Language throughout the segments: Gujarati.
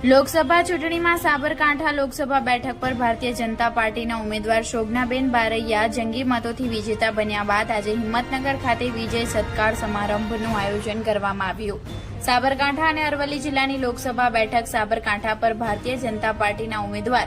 લોકસભા ચૂંટણીમાં સાબરકાંઠા લોકસભા બેઠક પર ભારતીય જનતા પાર્ટીના ઉમેદવાર શોભનાબેન બારૈયા જંગી મતોથી વિજેતા બન્યા બાદ આજે હિંમતનગર ખાતે વિજય સત્કાર સમારંભનું આયોજન કરવામાં આવ્યું. સાબરકાંઠા અને અરવલ્લી જિલ્લાની લોકસભા બેઠક સાબરકાંઠા પર ભારતીય જનતા પાર્ટીના ઉમેદવાર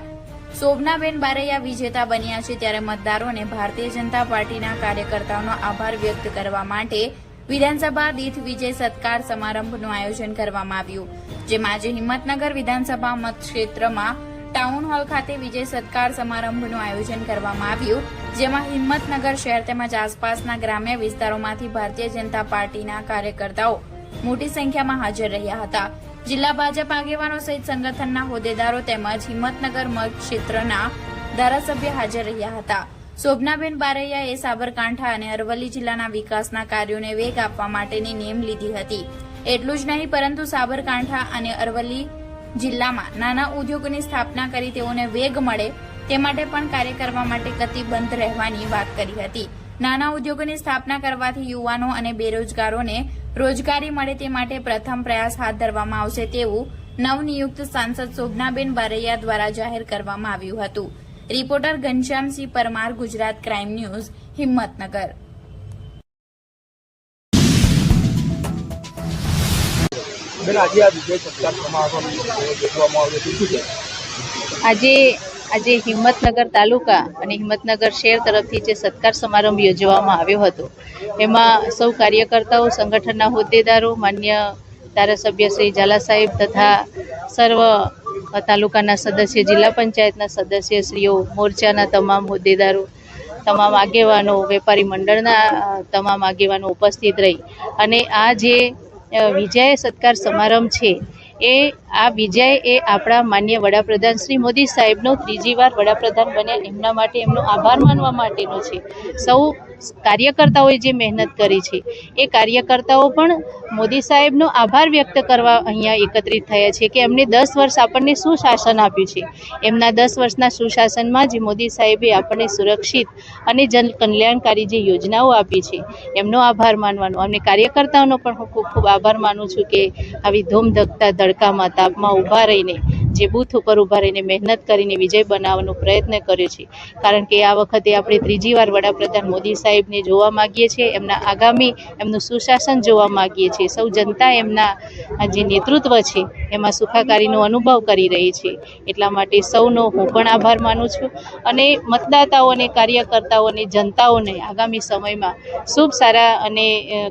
શોભનાબેન બારૈયા વિજેતા બન્યા છે ત્યારે મતદારોને ભારતીય જનતા પાર્ટીના કાર્યકર્તાઓનો આભાર વ્યક્ત કરવા માટે વિધાનસભા દીઠ વિજય સત્કાર સમારંભનું આયોજન કરવામાં આવ્યું, જેમાં આજે હિંમતનગર વિધાનસભા મતક્ષેત્રમાં ટાઉન હોલ ખાતે વિજય સત્કાર સમારંભનું આયોજન કરવામાં આવ્યું, જેમાં હિંમતનગર શહેર તેમજ આસપાસના ગ્રામ્ય વિસ્તારોમાંથી ભારતીય જનતા પાર્ટીના કાર્યકર્તાઓ મોટી સંખ્યામાં હાજર રહ્યા હતા. જિલ્લા ભાજપ આગેવાનો સહિત સંગઠનના હોદ્દેદારો તેમજ હિંમતનગર મત ક્ષેત્રના ધારાસભ્ય હાજર રહ્યા હતા. શોભનાબેન બારૈયાએ સાબરકાંઠા અને અરવલ્લી જિલ્લાના વિકાસના કાર્યોને વેગ આપવા માટેની નેમ લીધી હતી. એટલું જ નહીં, પરંતુ સાબરકાંઠા અને અરવલ્લી જિલ્લામાં નાના ઉદ્યોગોની સ્થાપના કરી તેઓને વેગ મળે તે માટે પણ કાર્ય કરવા માટે કતિબદ્ધ રહેવાની વાત કરી હતી. નાના ઉદ્યોગોની સ્થાપના કરવાથી યુવાનો અને બેરોજગારોને રોજગારી મળે તે માટે પ્રથમ પ્રયાસ હાથ ધરવામાં આવશે તેવું નવનિયુક્ત સાંસદ શોભનાબેન બારૈયા દ્વારા જાહેર કરવામાં આવ્યું હતું. Reporter Ghanshyamsinh Parmar Gujarat crime news Himmatnagar. આજે આજે હિંમતનગર તાલુકા અને હિંમતનગર શહેર તરફથી જે સત્કાર સમારંભ યોજવામાં આવ્યો હતો એમાં સૌ કાર્યકર્તાઓ સંગઠનના હોદ્દેદારો માન્ય ધારાસભ્ય શ્રી ઝાલા સાહેબ તથા સર્વ તાલુકાના સદસ્ય, જિલ્લા પંચાયતના સદસ્યશ્રીઓ મોરચાના તમામ હોદ્દેદારો, તમામ આગેવાનો, વેપારી મંડળના તમામ આગેવાનો ઉપસ્થિત રહી. અને આ જે વિજય સત્કાર સમારંભ છે, એ, આ વિજય એ આપણા માન્ય વડાપ્રધાન શ્રી મોદી સાહેબનો ત્રીજી વાર વડાપ્રધાન બન્યા. એમના માટે એમનો આભાર માનવા માટેનો છે. સૌ કાર્યકર્તાઓએ જે મહેનત કરી છે, એ કાર્યકર્તાઓ પણ મોદી સાહેબનો આભાર વ્યક્ત કરવા અહીંયા એકત્રિત થયા છે કે એમને દસ વર્ષ આપણને શું શાસન આપ્યું છે. એમના દસ વર્ષના સુશાસનમાં જે મોદી સાહેબે આપણને સુરક્ષિત અને જન કલ્યાણકારી જે યોજનાઓ આપી છે, એમનો આભાર માનવાનો. અને કાર્યકર્તાઓનો પણ હું ખૂબ ખૂબ આભાર માનું છું કે આવી ધૂમધકતા, ધડકામાં, તાપમાં ઊભા રહીને જે બૂથ ઉપર ઊભા રહીને મહેનત કરીને વિજય બનાવવાનો પ્રયત્ન કર્યો છે. કારણ કે આ વખતે આપણે ત્રીજી વાર વડાપ્રધાન મોદી સાહેબને જોવા માગીએ છીએ. એમના આગામી, એમનું સુશાસન જોવા માગીએ છીએ. સૌ જનતા એમના જે નેતૃત્વ છે, એમાં સુખાકારીનો અનુભવ કરી રહી છે. એટલા માટે સૌનો હું પણ આભાર માનું છું. અને મતદાતાઓને કાર્યકર્તાઓને જનતાઓને આગામી સમયમાં શુભ, સારા અને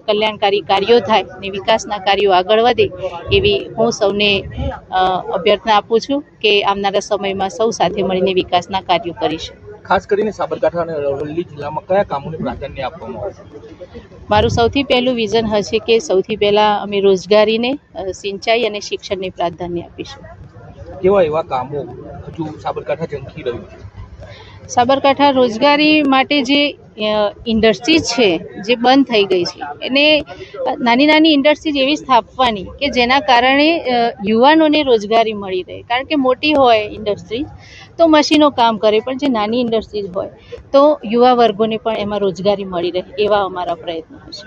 કલ્યાણકારી કાર્યો થાય અને વિકાસના કાર્યો આગળ વધે, એવી હું સૌને અભ્યર્થના આપું છું કે આવનારા સમયમાં સૌ સાથે મળીને વિકાસના કાર્યો કરીશું. ખાસ કરીને સાબરકાંઠા અને અરવલ્લી જિલ્લામાં કયા કામોને પ્રાધાન્ય આપવામાં આવશે મારું સૌથી પહેલું વિઝન હશે કે સૌથી પહેલાં અમે રોજગારીને સિંચાઈ અને શિક્ષણને પ્રાધાન્ય આપીશું. કેવા એવા કામો હજુ સાબરકાંઠા ઝંખી રહ્યું છે? સાબરકાંઠા રોજગારી માટે જે ઇન્ડસ્ટ્રીઝ છે, જે બંધ થઈ ગઈ છે. એને નાની નાની ઇન્ડસ્ટ્રીઝ એવી સ્થાપવાની કે જેના કારણે યુવાનોને રોજગારી મળી રહે. કારણ કે મોટી હોય ઇન્ડસ્ટ્રીઝ તો મશીનો કામ કરે, પણ જે નાની ઇન્ડસ્ટ્રીઝ હોય, તો યુવા વર્ગોને પણ એમાં રોજગારી મળી રહે એવા અમારા પ્રયત્નો હશે